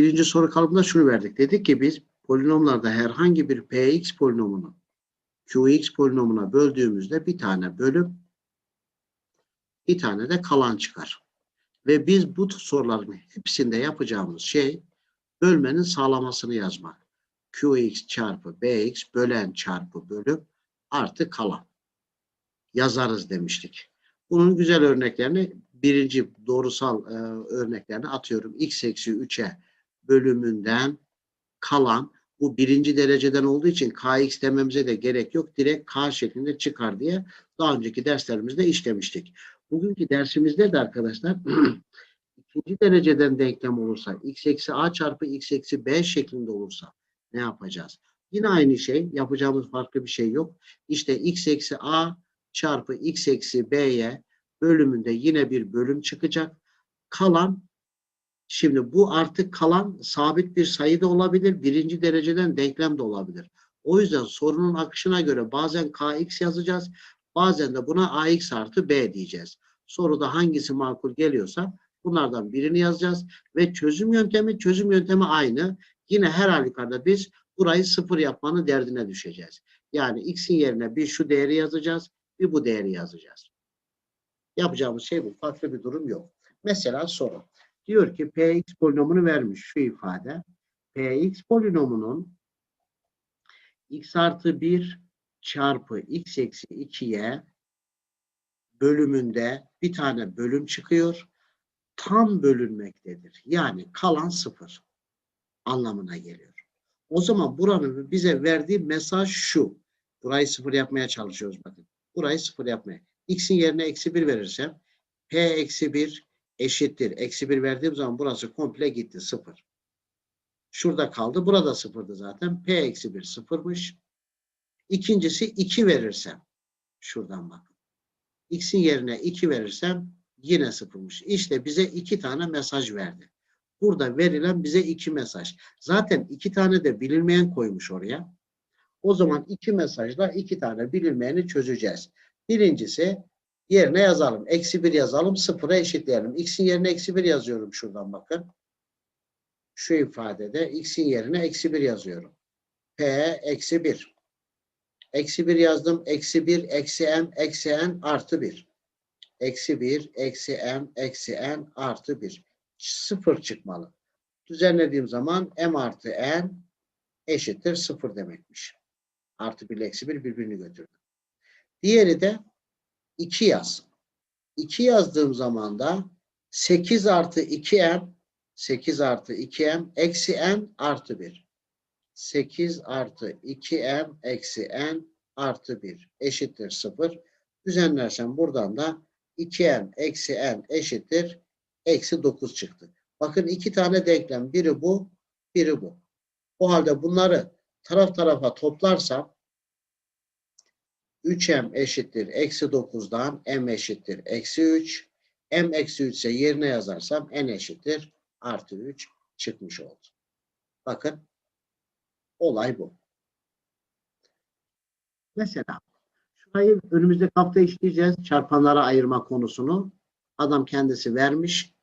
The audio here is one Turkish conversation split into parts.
Birinci soru kalıbında şunu verdik. Dedik ki biz polinomlarda herhangi bir px polinomunu qx polinomuna böldüğümüzde bir tane bölüm bir tane de kalan çıkar. Ve biz bu soruların hepsinde yapacağımız şey bölmenin sağlamasını yazmak. qx çarpı bx bölen çarpı bölüm artı kalan. Yazarız demiştik. Bunun güzel örneklerini birinci doğrusal e, örneklerini atıyorum. x eksi 3'e bölümünden kalan bu birinci dereceden olduğu için kx dememize de gerek yok. Direkt k şeklinde çıkar diye daha önceki derslerimizde işlemiştik. Bugünkü dersimizde de arkadaşlar ikinci dereceden denklem olursa x eksi a çarpı x eksi b şeklinde olursa ne yapacağız? Yine aynı şey. Yapacağımız farklı bir şey yok. İşte x eksi a çarpı x eksi b'ye bölümünde yine bir bölüm çıkacak. Kalan şimdi bu artık kalan sabit bir sayı da olabilir. Birinci dereceden denklem de olabilir. O yüzden sorunun akışına göre bazen kx yazacağız. Bazen de buna ax artı b diyeceğiz. Soruda hangisi makul geliyorsa bunlardan birini yazacağız. Ve çözüm yöntemi çözüm yöntemi aynı. Yine her halükarda biz burayı sıfır yapmanın derdine düşeceğiz. Yani x'in yerine bir şu değeri yazacağız. Bir bu değeri yazacağız. Yapacağımız şey bu. Farklı bir durum yok. Mesela soru. Diyor ki px polinomunu vermiş şu ifade. px polinomunun x artı 1 çarpı x eksi 2'ye bölümünde bir tane bölüm çıkıyor. Tam bölünmektedir. Yani kalan sıfır anlamına geliyor. O zaman buranın bize verdiği mesaj şu. Burayı sıfır yapmaya çalışıyoruz bakın. Burayı sıfır yapmaya. X'in yerine eksi 1 verirsem P eksi 1 eşittir. Eksi 1 verdiğim zaman burası komple gitti. Sıfır. Şurada kaldı. Burada sıfırdı zaten. P eksi 1 sıfırmış. İkincisi 2 verirsem şuradan bakın. X'in yerine 2 verirsem yine sıfırmış. İşte bize iki tane mesaj verdi. Burada verilen bize iki mesaj. Zaten iki tane de bilinmeyen koymuş oraya. O zaman iki mesajla iki tane bilinmeyeni çözeceğiz. Birincisi yerine yazalım. Eksi 1 yazalım. Sıfıra eşitleyelim. X'in yerine eksi 1 yazıyorum şuradan bakın. Şu ifadede x'in yerine eksi 1 yazıyorum. P eksi 1. Eksi 1 yazdım. Eksi 1 eksi m eksi n artı 1. Eksi 1 eksi m eksi n artı 1. Sıfır çıkmalı. Düzenlediğim zaman m artı n eşittir sıfır demekmiş. Artı 1 ile eksi 1 birbirini götürdü. Diğeri de 2 yaz. 2 yazdığım zaman da 8 artı 2m 8 artı 2m eksi n artı 1. 8 artı 2m eksi n artı 1 eşittir 0. Düzenlersem buradan da 2m eksi n eşittir eksi 9 çıktı. Bakın iki tane denklem. Biri bu, biri bu. O halde bunları taraf tarafa toplarsam 3m eşittir eksi 9'dan m eşittir eksi 3. m eksi 3 ise yerine yazarsam n eşittir artı 3 çıkmış oldu. Bakın olay bu. Mesela şurayı önümüzdeki hafta işleyeceğiz. Çarpanlara ayırma konusunu. Adam kendisi vermiş.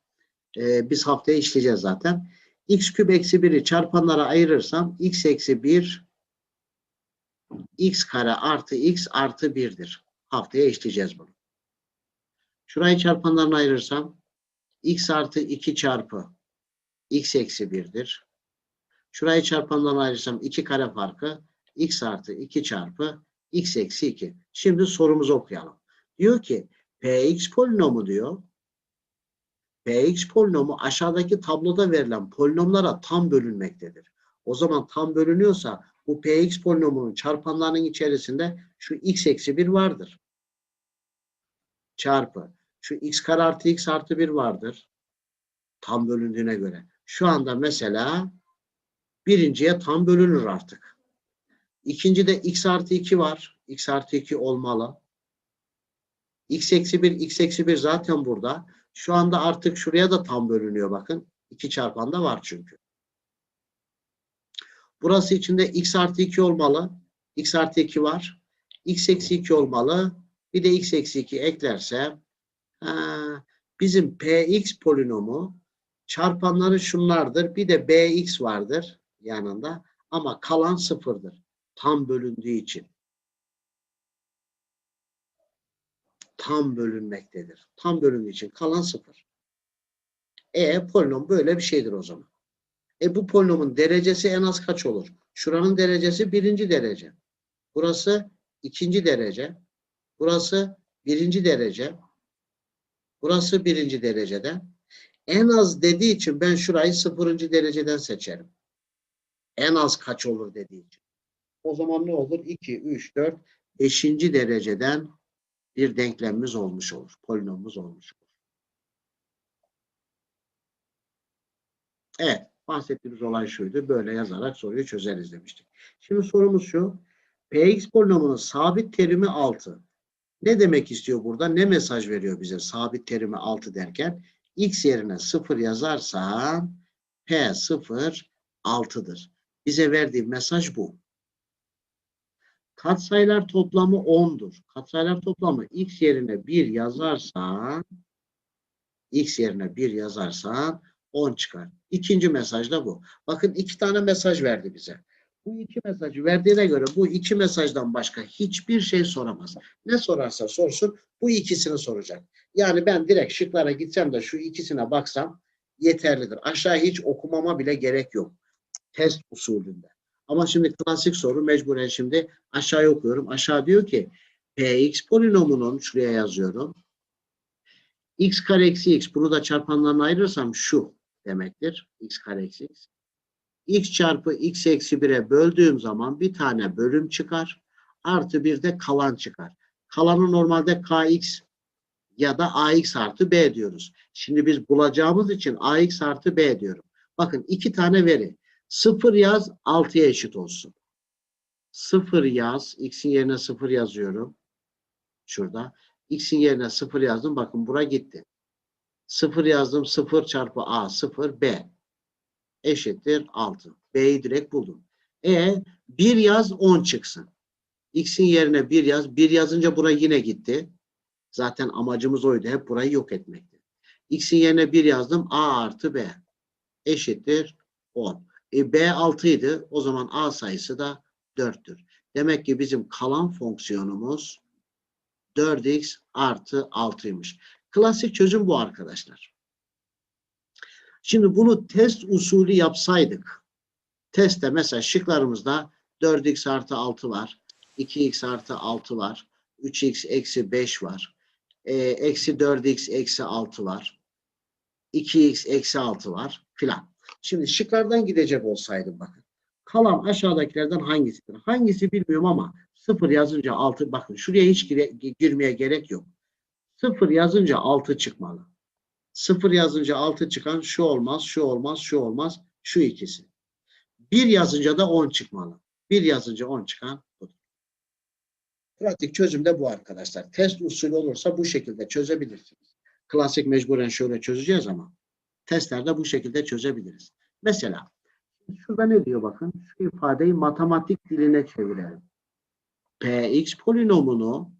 Ee, biz haftaya işleyeceğiz zaten. x küp eksi 1'i çarpanlara ayırırsam x eksi 1 x kare artı x artı 1'dir. Haftaya işleyeceğiz bunu. Şurayı çarpanlarına ayırırsam x artı 2 çarpı x eksi 1'dir. Şurayı çarpanlarına ayırırsam 2 kare farkı x artı 2 çarpı x eksi 2. Şimdi sorumuzu okuyalım. Diyor ki px polinomu diyor. px polinomu aşağıdaki tabloda verilen polinomlara tam bölünmektedir. O zaman tam bölünüyorsa bu px polinomunun çarpanlarının içerisinde şu x eksi 1 vardır. Çarpı şu x kare artı x artı 1 vardır. Tam bölündüğüne göre. Şu anda mesela birinciye tam bölünür artık. İkincide x artı 2 var. x artı 2 olmalı. x eksi 1, x eksi 1 zaten burada. Şu anda artık şuraya da tam bölünüyor bakın. 2 çarpan da var çünkü. Burası içinde x artı 2 olmalı. x artı 2 var. x eksi 2 olmalı. Bir de x eksi 2 eklersem ha, bizim px polinomu Çarpanları şunlardır. Bir de bx vardır yanında. Ama kalan sıfırdır. Tam bölündüğü için. Tam bölünmektedir. Tam bölündüğü için kalan sıfır. E polinom böyle bir şeydir o zaman. E bu polinomun derecesi en az kaç olur? Şuranın derecesi birinci derece. Burası ikinci derece. Burası birinci derece. Burası birinci derecede. En az dediği için ben şurayı sıfırıncı dereceden seçerim. En az kaç olur dediği için. O zaman ne olur? 2, 3, 4, 5. dereceden bir denklemimiz olmuş olur. Polinomumuz olmuş olur. Evet. Bahsettiğimiz olay şuydu. Böyle yazarak soruyu çözeriz demiştik. Şimdi sorumuz şu. Px polinomunun sabit terimi 6. Ne demek istiyor burada? Ne mesaj veriyor bize sabit terimi 6 derken? X yerine 0 yazarsan P 0 6'dır. Bize verdiği mesaj bu. Katsayılar toplamı 10'dur. Katsayılar toplamı X yerine 1 yazarsan X yerine 1 yazarsan 10 çıkar. İkinci mesaj da bu. Bakın iki tane mesaj verdi bize. Bu iki mesajı verdiğine göre bu iki mesajdan başka hiçbir şey soramaz. Ne sorarsa sorsun bu ikisini soracak. Yani ben direkt şıklara gitsem de şu ikisine baksam yeterlidir. Aşağı hiç okumama bile gerek yok. Test usulünde. Ama şimdi klasik soru mecburen şimdi aşağıya okuyorum. Aşağı diyor ki px polinomunun şuraya yazıyorum. x kare eksi x bunu da çarpanlarına ayırırsam şu demektir. x kare eksi x x çarpı x eksi 1'e böldüğüm zaman bir tane bölüm çıkar. Artı bir de kalan çıkar. Kalanı normalde kx ya da ax artı b diyoruz. Şimdi biz bulacağımız için ax artı b diyorum. Bakın iki tane veri. 0 yaz 6'ya eşit olsun. 0 yaz. x'in yerine 0 yazıyorum. Şurada. x'in yerine 0 yazdım. Bakın bura gitti. 0 yazdım. 0 çarpı a 0 b eşittir 6. B'yi direkt buldum. E 1 yaz 10 çıksın. X'in yerine 1 yaz. 1 yazınca bura yine gitti. Zaten amacımız oydu. Hep burayı yok etmekti. X'in yerine 1 yazdım. A artı B eşittir 10. E, B 6 idi. O zaman A sayısı da 4'tür. Demek ki bizim kalan fonksiyonumuz 4x artı 6'ymış. Klasik çözüm bu arkadaşlar. Şimdi bunu test usulü yapsaydık. Testte mesela şıklarımızda 4x artı 6 var. 2x artı 6 var. 3x eksi 5 var. E, eksi 4x eksi 6 var. 2x eksi 6 var filan. Şimdi şıklardan gidecek olsaydım bakın. Kalan aşağıdakilerden hangisidir? Hangisi bilmiyorum ama 0 yazınca 6 bakın şuraya hiç gire, girmeye gerek yok. 0 yazınca 6 çıkmalı. 0 yazınca 6 çıkan şu olmaz, şu olmaz, şu olmaz, şu ikisi. 1 yazınca da 10 çıkmalı. 1 yazınca 10 çıkan budur. Pratik çözüm de bu arkadaşlar. Test usulü olursa bu şekilde çözebilirsiniz. Klasik mecburen şöyle çözeceğiz ama testlerde bu şekilde çözebiliriz. Mesela şurada ne diyor bakın. Şu ifadeyi matematik diline çevirelim. Px polinomunu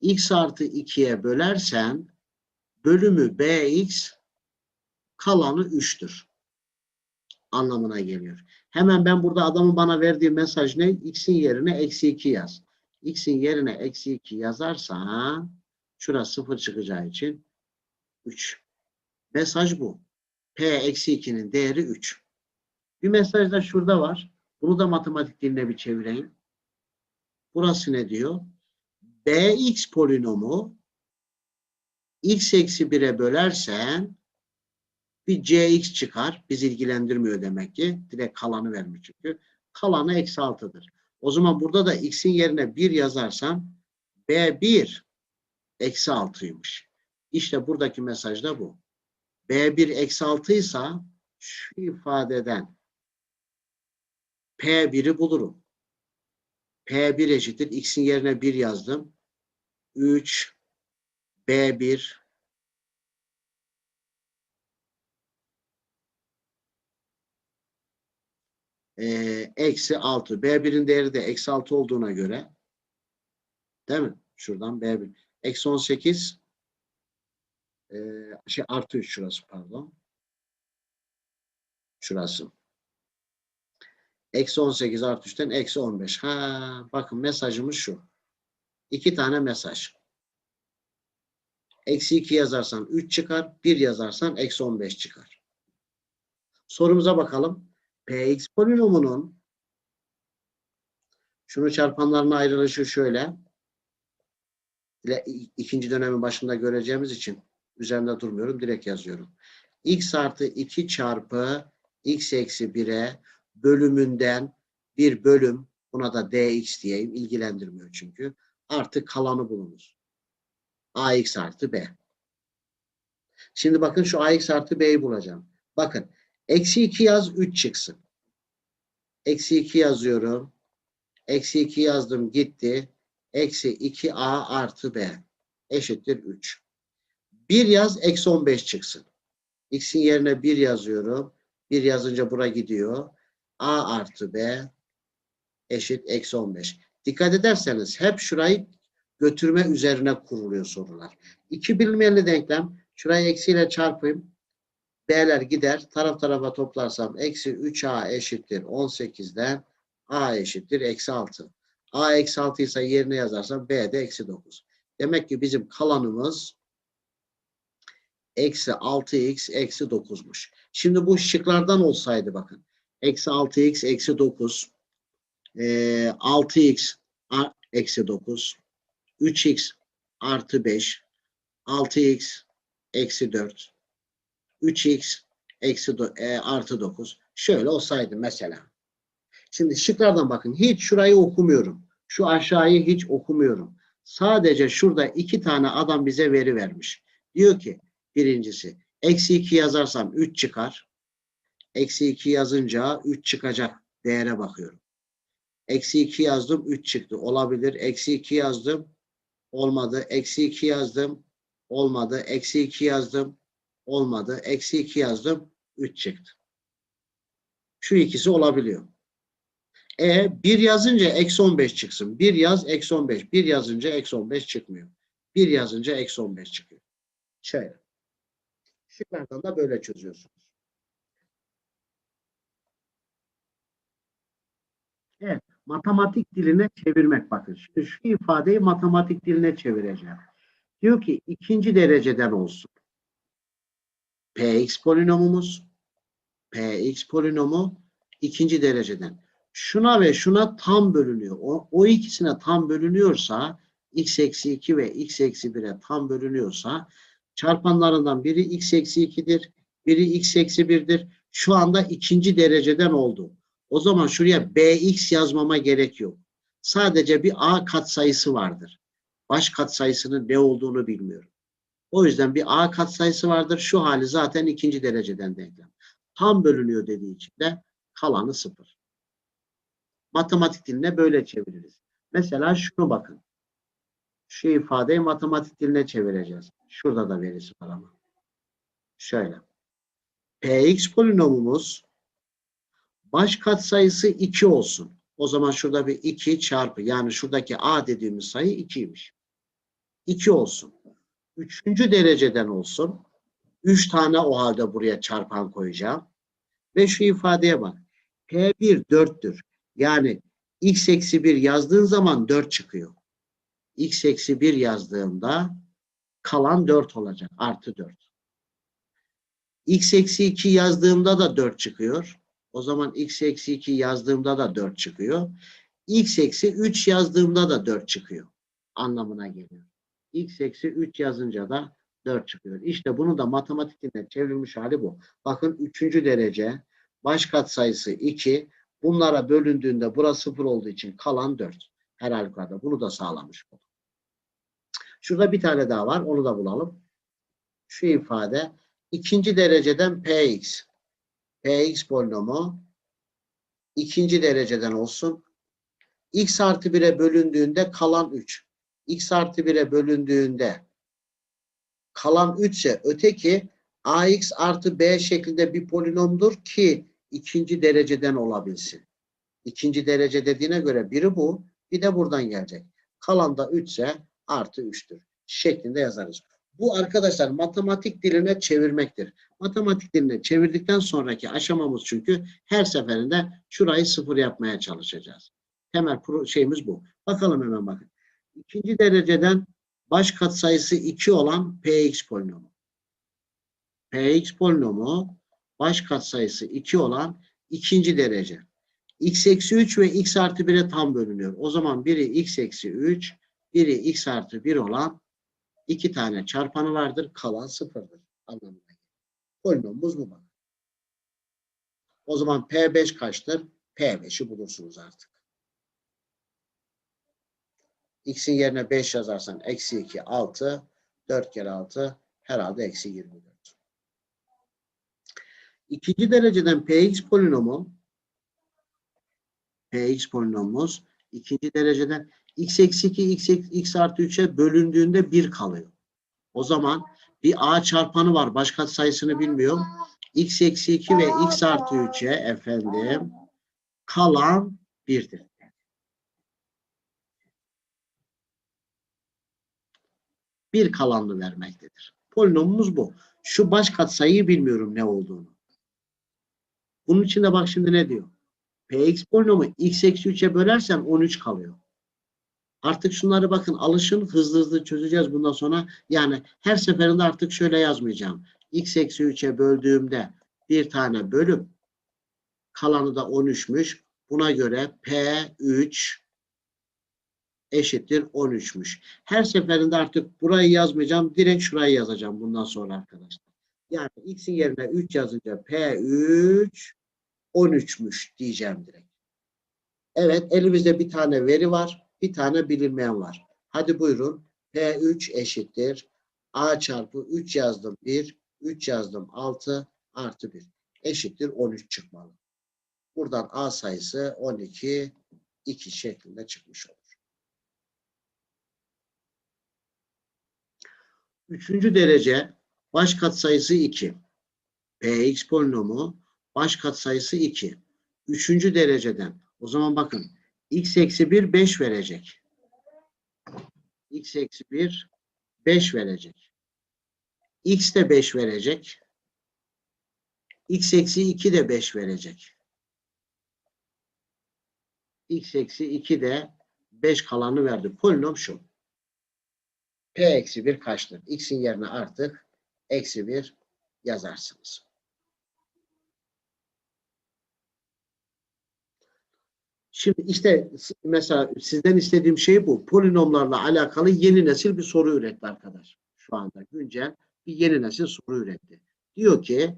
x artı 2'ye bölersen bölümü bx kalanı 3'tür. Anlamına geliyor. Hemen ben burada adamın bana verdiği mesaj ne? x'in yerine eksi 2 yaz. x'in yerine eksi 2 yazarsan şurası 0 çıkacağı için 3. Mesaj bu. P eksi 2'nin değeri 3. Bir mesaj da şurada var. Bunu da matematik diline bir çevireyim. Burası ne diyor? Bx polinomu x eksi 1'e bölersen bir cx çıkar. Biz ilgilendirmiyor demek ki. Direkt kalanı vermiş çünkü. Kalanı eksi 6'dır. O zaman burada da x'in yerine 1 yazarsam b1 eksi 6'ymış. İşte buradaki mesaj da bu. b1 eksi 6 ise şu ifadeden p1'i bulurum. p1 eşittir. x'in yerine 1 yazdım. 3 B1 e, eksi 6. B1'in değeri de eksi 6 olduğuna göre değil mi? Şuradan B1. Eksi 18 e, şey artı 3 şurası pardon. Şurası. Eksi 18 artı 3'ten eksi 15. Ha, bakın mesajımız şu. İki tane mesaj. Eksi 2 yazarsan 3 çıkar. 1 yazarsan eksi 15 çıkar. Sorumuza bakalım. Px polinomunun şunu çarpanlarına ayrılışı şöyle. ikinci dönemin başında göreceğimiz için üzerinde durmuyorum. Direkt yazıyorum. x artı 2 çarpı x eksi 1'e bölümünden bir bölüm buna da dx diyeyim. ilgilendirmiyor çünkü. Artı kalanı bulunuz. ax artı b. Şimdi bakın şu ax artı b'yi bulacağım. Bakın. Eksi 2 yaz 3 çıksın. Eksi 2 yazıyorum. Eksi 2 yazdım gitti. Eksi 2a artı b eşittir 3. 1 yaz eksi 15 çıksın. X'in yerine 1 yazıyorum. 1 yazınca bura gidiyor. A artı B eşit eksi 15. Dikkat ederseniz hep şurayı götürme üzerine kuruluyor sorular. İki bilinmeyenli denklem. Şurayı eksiyle çarpayım. B'ler gider. Taraf tarafa toplarsam eksi 3A eşittir 18'den A eşittir eksi 6. A eksi 6 ise yerine yazarsam B de eksi 9. Demek ki bizim kalanımız eksi 6x eksi 9'muş. Şimdi bu şıklardan olsaydı bakın. Eksi 6x eksi 9 e, 6x a- eksi 9 3x artı 5 6x eksi 4 3x eksi e, artı 9 şöyle olsaydı mesela. Şimdi şıklardan bakın. Hiç şurayı okumuyorum. Şu aşağıyı hiç okumuyorum. Sadece şurada iki tane adam bize veri vermiş. Diyor ki birincisi eksi 2 yazarsam 3 çıkar. Eksi 2 yazınca 3 çıkacak değere bakıyorum. Eksi 2 yazdım 3 çıktı. Olabilir. Eksi 2 yazdım. Olmadı. Eksi 2 yazdım. Olmadı. Eksi 2 yazdım. Olmadı. Eksi 2 yazdım. 3 çıktı. Şu ikisi olabiliyor. E 1 yazınca eksi 15 çıksın. 1 yaz eksi 15. 1 yazınca eksi 15 çıkmıyor. 1 yazınca eksi 15 çıkıyor. Şöyle. Şıklardan da böyle çözüyorsunuz. Evet. Matematik diline çevirmek bakın. Şimdi şu ifadeyi matematik diline çevireceğim. Diyor ki ikinci dereceden olsun. Px polinomumuz Px polinomu ikinci dereceden. Şuna ve şuna tam bölünüyor. O, o ikisine tam bölünüyorsa x eksi 2 ve x eksi 1'e tam bölünüyorsa çarpanlarından biri x eksi 2'dir. Biri x eksi 1'dir. Şu anda ikinci dereceden oldu. O zaman şuraya bx yazmama gerek yok. Sadece bir a katsayısı vardır. Baş katsayısının ne olduğunu bilmiyorum. O yüzden bir a katsayısı vardır. Şu hali zaten ikinci dereceden denklem. Tam bölünüyor dediği için de kalanı sıfır. Matematik diline böyle çeviririz. Mesela şunu bakın. Şu ifadeyi matematik diline çevireceğiz. Şurada da verisi var ama. Şöyle. Px polinomumuz baş katsayısı 2 olsun. O zaman şurada bir 2 çarpı yani şuradaki a dediğimiz sayı 2'ymiş. 2 olsun. Üçüncü dereceden olsun. 3 tane o halde buraya çarpan koyacağım. Ve şu ifadeye bak. P1 4'tür. Yani x eksi 1 yazdığın zaman 4 çıkıyor. x eksi 1 yazdığımda kalan 4 olacak. Artı 4. x eksi 2 yazdığımda da 4 çıkıyor. O zaman x eksi 2 yazdığımda da 4 çıkıyor. x eksi 3 yazdığımda da 4 çıkıyor. Anlamına geliyor. x eksi 3 yazınca da 4 çıkıyor. İşte bunu da matematik diline çevrilmiş hali bu. Bakın 3. derece baş katsayısı 2. Bunlara bölündüğünde burası 0 olduğu için kalan 4. Her halükarda bunu da sağlamış olduk. Şurada bir tane daha var. Onu da bulalım. Şu ifade ikinci dereceden px. Px polinomu ikinci dereceden olsun. x artı 1'e bölündüğünde kalan 3. x artı 1'e bölündüğünde kalan 3 ise öteki ax artı b şeklinde bir polinomdur ki ikinci dereceden olabilsin. İkinci derece dediğine göre biri bu, bir de buradan gelecek. Kalan da 3 ise artı 3'tür şeklinde yazarız. Bu arkadaşlar matematik diline çevirmektir. Matematik diline çevirdikten sonraki aşamamız çünkü her seferinde şurayı sıfır yapmaya çalışacağız. Temel şeyimiz bu. Bakalım hemen bakın. İkinci dereceden baş katsayısı 2 olan px polinomu. px polinomu baş katsayısı 2 olan ikinci derece. x eksi 3 ve x artı 1'e tam bölünüyor. O zaman biri x eksi 3, biri x artı 1 olan iki tane çarpanı vardır. Kalan sıfırdır. Anlamına gelir. Polinomumuz bu bak. O zaman P5 kaçtır? P5'i bulursunuz artık. X'in yerine 5 yazarsan eksi 2, 6. 4 kere 6 herhalde eksi 24. İkinci dereceden Px polinomu Px polinomumuz ikinci dereceden x eksi 2 x, x artı 3'e bölündüğünde 1 kalıyor. O zaman bir a çarpanı var. Başka sayısını bilmiyorum. x eksi 2 ve x artı 3'e efendim kalan 1'dir. Bir kalanını vermektedir. Polinomumuz bu. Şu baş katsayıyı bilmiyorum ne olduğunu. Bunun için de bak şimdi ne diyor? Px polinomu x eksi 3'e bölersen 13 kalıyor. Artık şunları bakın alışın hızlı hızlı çözeceğiz bundan sonra. Yani her seferinde artık şöyle yazmayacağım. x eksi 3'e böldüğümde bir tane bölüm kalanı da 13'müş. Buna göre P3 eşittir 13'müş. Her seferinde artık burayı yazmayacağım. Direkt şurayı yazacağım bundan sonra arkadaşlar. Yani x'in yerine 3 yazınca P3 13'müş diyeceğim direkt. Evet elimizde bir tane veri var. Bir tane bilinmeyen var. Hadi buyurun. P3 eşittir. A çarpı 3 yazdım 1. 3 yazdım 6 artı 1. Eşittir 13 çıkmalı. Buradan A sayısı 12 2 şeklinde çıkmış olur. Üçüncü derece baş katsayısı 2. Px polinomu baş katsayısı 2. Üçüncü dereceden. O zaman bakın x eksi 1 5 verecek. x eksi 1 5 verecek. x de 5 verecek. x eksi 2 de 5 verecek. x eksi 2 de 5 kalanı verdi. Polinom şu. P eksi 1 kaçtır? X'in yerine artık eksi 1 yazarsınız. Şimdi işte mesela sizden istediğim şey bu. Polinomlarla alakalı yeni nesil bir soru üretti arkadaş. Şu anda güncel bir yeni nesil soru üretti. Diyor ki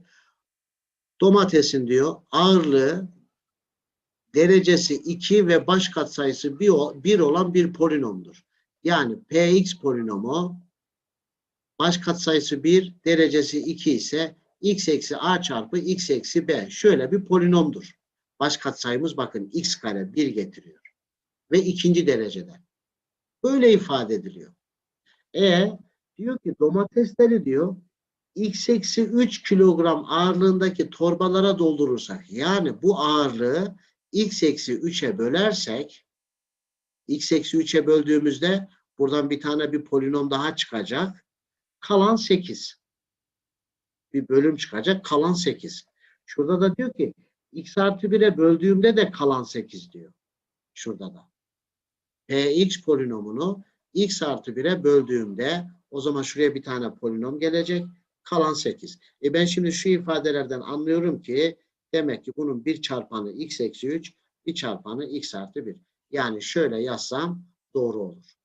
domatesin diyor ağırlığı derecesi 2 ve baş katsayısı 1 olan bir polinomdur. Yani px polinomu baş katsayısı 1, derecesi 2 ise x eksi a çarpı x eksi b. Şöyle bir polinomdur. Baş katsayımız bakın x kare 1 getiriyor. Ve ikinci derecede. Böyle ifade ediliyor. E diyor ki domatesleri diyor x eksi 3 kilogram ağırlığındaki torbalara doldurursak yani bu ağırlığı x eksi 3'e bölersek x eksi 3'e böldüğümüzde buradan bir tane bir polinom daha çıkacak. Kalan 8. Bir bölüm çıkacak. Kalan 8. Şurada da diyor ki x artı 1'e böldüğümde de kalan 8 diyor. Şurada da. px polinomunu x artı 1'e böldüğümde o zaman şuraya bir tane polinom gelecek. Kalan 8. E ben şimdi şu ifadelerden anlıyorum ki demek ki bunun bir çarpanı x eksi 3 bir çarpanı x artı 1. Yani şöyle yazsam doğru olur.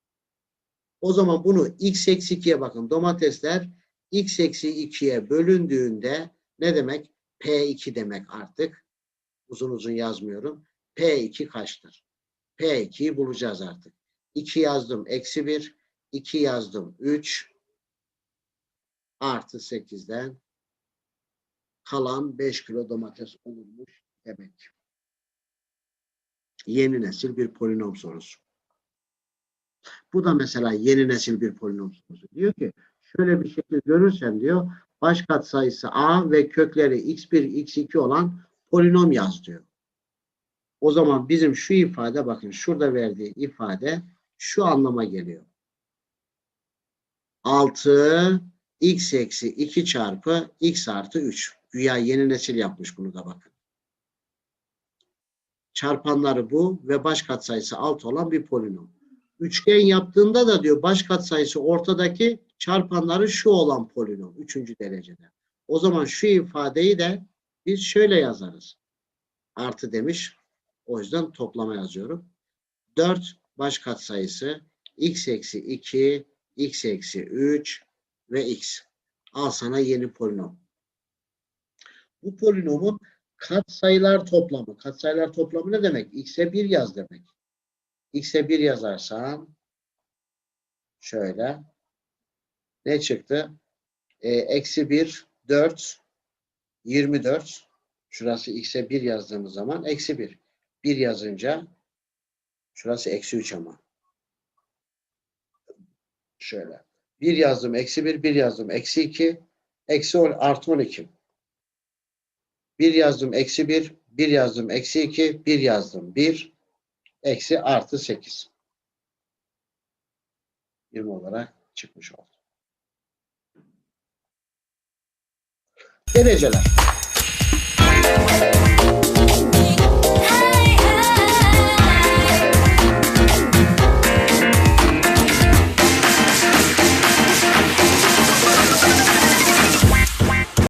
O zaman bunu x eksi 2'ye bakın. Domatesler x eksi 2'ye bölündüğünde ne demek? P2 demek artık. Uzun uzun yazmıyorum. P2 kaçtır? P2'yi bulacağız artık. 2 yazdım eksi 1. 2 yazdım 3. Artı 8'den kalan 5 kilo domates olurmuş demek. Yeni nesil bir polinom sorusu. Bu da mesela yeni nesil bir polinom sorusu. Diyor ki şöyle bir şekil görürsen diyor baş katsayısı a ve kökleri x1, x2 olan polinom yaz diyor. O zaman bizim şu ifade bakın şurada verdiği ifade şu anlama geliyor. 6 x eksi 2 çarpı x artı 3. Güya yeni nesil yapmış bunu da bakın. Çarpanları bu ve baş katsayısı 6 olan bir polinom. Üçgen yaptığında da diyor baş katsayısı ortadaki çarpanları şu olan polinom. Üçüncü derecede. O zaman şu ifadeyi de biz şöyle yazarız. Artı demiş. O yüzden toplama yazıyorum. 4 baş katsayısı x eksi 2, x eksi 3 ve x. Al sana yeni polinom. Bu polinomun katsayılar toplamı. Katsayılar toplamı ne demek? x'e 1 yaz demek. x'e 1 yazarsan şöyle ne çıktı? E, eksi 1, 4, 24. Şurası x'e 1 yazdığımız zaman eksi 1. 1 yazınca şurası eksi 3 ama. Şöyle. 1 yazdım eksi 1, 1 yazdım eksi 2, eksi 10 artı 12. 1 yazdım eksi 1, 1 yazdım eksi 2, 1 yazdım 1, eksi artı 8. 20 olarak çıkmış oldu. Dereceler.